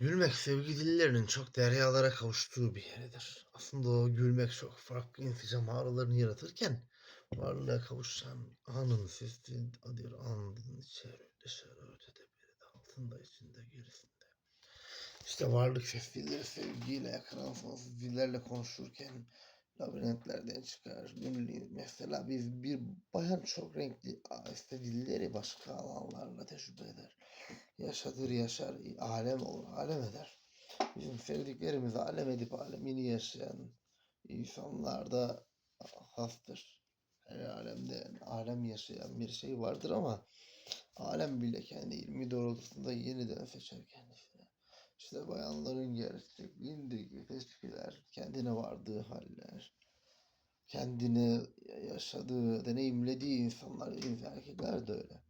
Gülmek sevgi dillerinin çok deryalara kavuştuğu bir yeridir. Aslında o gülmek çok farklı inticam ağrılarını yaratırken varlığa kavuşan anın sesi adır andın içeri dışarı ötede biri de altında içinde gerisinde. İşte varlık ses dilleri sevgiyle yakınan sonsuz dillerle konuşurken labirentlerden çıkar. Gönüllü mesela biz bir bayan çok renkli aheste dilleri başka alanlarla tecrübe eder yaşadır yaşar, alem olur, alem eder. Bizim sevdiklerimiz alem edip alemini yaşayan insanlarda hastır. Her alemde alem yaşayan bir şey vardır ama alem bile kendi ilmi doğrultusunda yeniden seçer kendisine. İşte bayanların gerçekliğindeki tespitler, kendine vardığı haller, kendini yaşadığı, deneyimlediği insanlar, erkekler de öyle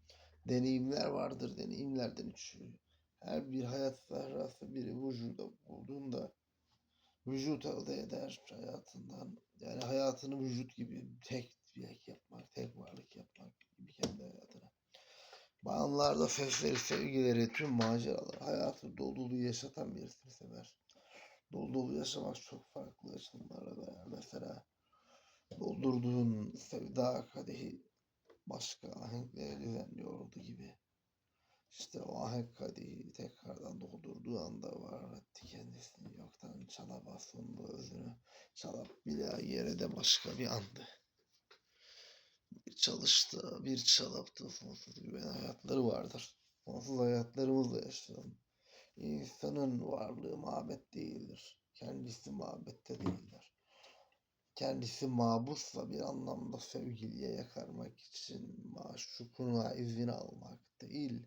deneyimler vardır. Deneyimlerden üçü. Her bir hayat zahrası biri vücuda bulduğunda vücut elde eder hayatından. Yani hayatını vücut gibi tek bir yapmak, tek varlık yapmak gibi kendi hayatına. Bayanlarda sesleri, sevgileri, tüm maceralar, hayatı dolu yaşatan birisini sever. Dolu dolu yaşamak çok farklı açılımlarla beraber. Mesela doldurduğun sevda kadehi başka ahenkleri düzenliyordu gibi. İşte o ahenk kadehi tekrardan doldurduğu anda var etti kendisini yoktan çala basındı özünü. Çalıp bile yere de başka bir andı. Bir çalıştı, bir çalıptı sonsuz güven hayatları vardır. Sonsuz hayatlarımızla yaşayalım. İnsanın varlığı mabet değildir. Kendisi mabette değildir kendisi mabusla bir anlamda sevgiliye yakarmak için maşukuna izin almak değil,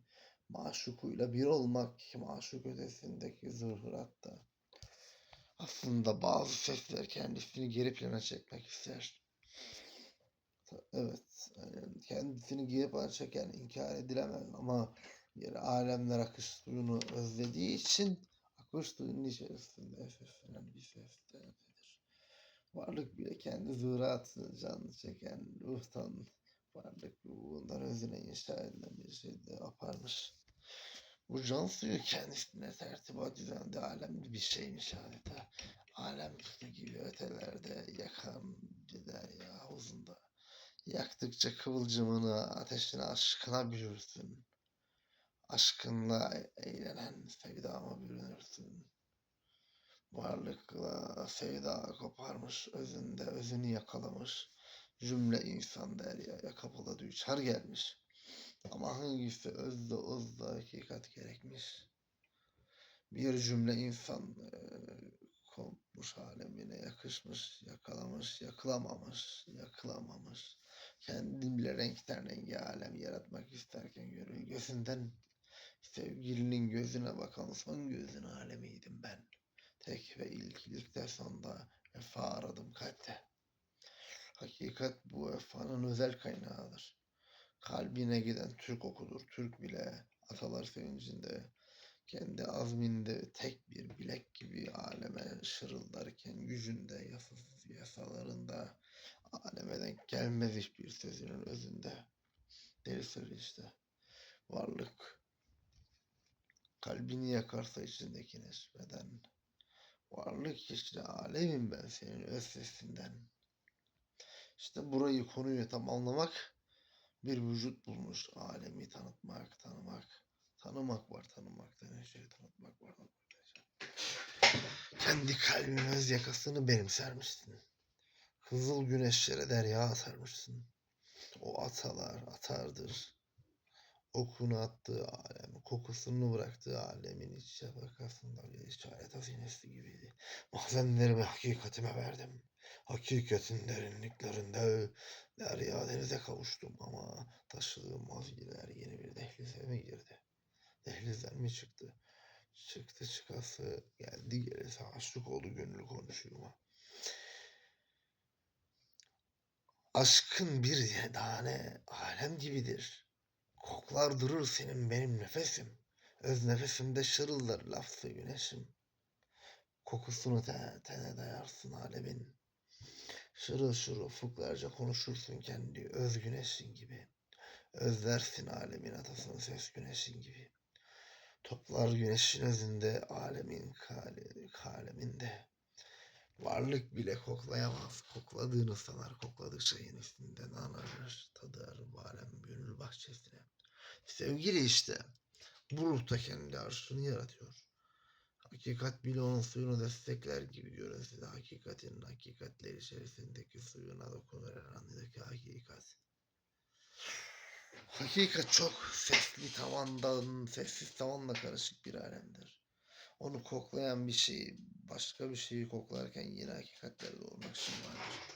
maşukuyla bir olmak maşuk ötesindeki zuhuratta. Aslında bazı sesler kendisini geri plana çekmek ister. Evet, yani kendisini geri plana çeken inkar edilemez ama bir alemler akış suyunu özlediği için akış suyunun içerisinde seslenen bir sesler. Varlık bile kendi zıratını canlı çeken ruhtan varlık bundan özüne inşa edilen bir şey de yaparmış. Bu can suyu kendisine tertibat düzenli alemli bir şeymiş adeta. Alem gibi ötelerde yakan bir derya havuzunda. Yaktıkça kıvılcımını, ateşine, aşkına bürürsün. Aşkınla eğlenen sevdama bürünürsün varlıkla sevda koparmış, özünde özünü yakalamış. Cümle insan deryaya kapalı düçar gelmiş. Ama hangisi özde özde hakikat gerekmiş. Bir cümle insan e, kopmuş alemine yakışmış, yakalamış, yakılamamış, yakılamamış. Kendi bile renkten rengi alem yaratmak isterken görüyor. Gözünden sevgilinin gözüne bakan son gözün alemiydim ben. Tek ve ilk ilkten sonra vefa aradım kalpte. Hakikat bu vefanın özel kaynağıdır. Kalbine giden Türk okudur. Türk bile atalar sevincinde kendi azminde tek bir bilek gibi aleme şırıldarken gücünde yasasız yasalarında gelmez hiçbir sözünün özünde. Söyle işte. Varlık kalbini yakarsa içindeki nesmeden Varlık işte alemim ben senin öz sesinden. İşte burayı konuyu tam anlamak bir vücut bulmuş alemi tanıtmak, tanımak. Tanımak var, tanımak denen şey tanıtmak var. Kendi kalbin öz yakasını benimsermişsin. Kızıl güneşlere derya atarmışsın. O atalar atardır. Okunu attığı alem, kokusunu bıraktığı alemin iç şafakasında bir işaret hazinesi gibiydi. Mahzenlerimi hakikatime verdim. Hakikatin derinliklerinde derya denize kavuştum ama taşıdığım mazgiler yeni bir dehlize mi girdi? Dehlizden mi çıktı? Çıktı çıkası geldi gelesi aşık oldu gönül konuşuğuma. Aşkın bir tane alem gibidir. Koklar durur senin benim nefesim. Öz nefesimde şırıldar laflı güneşim. Kokusunu te, tene dayarsın alemin. Şırıl şırıl ufuklarca konuşursun kendi öz güneşin gibi. Özlersin alemin atasını ses güneşin gibi. Toplar güneşin özünde, alemin kale, kaleminde. Varlık bile koklayamaz. Kokladığını sanar. Kokladıkça yenisinden anarır. Tadır bu alem gönül bahçesine. Sevgili işte. Bu ruhta kendi arşını yaratıyor. Hakikat bile onun suyunu destekler gibi görün size. Hakikatin hakikatler içerisindeki suyuna dokunur her andaki hakikat. Hakikat çok sesli tavandan, sessiz tavanla karışık bir alemdir. Onu koklayan bir şey başka bir şeyi koklarken yine hakikatleri doğurmak için vardır.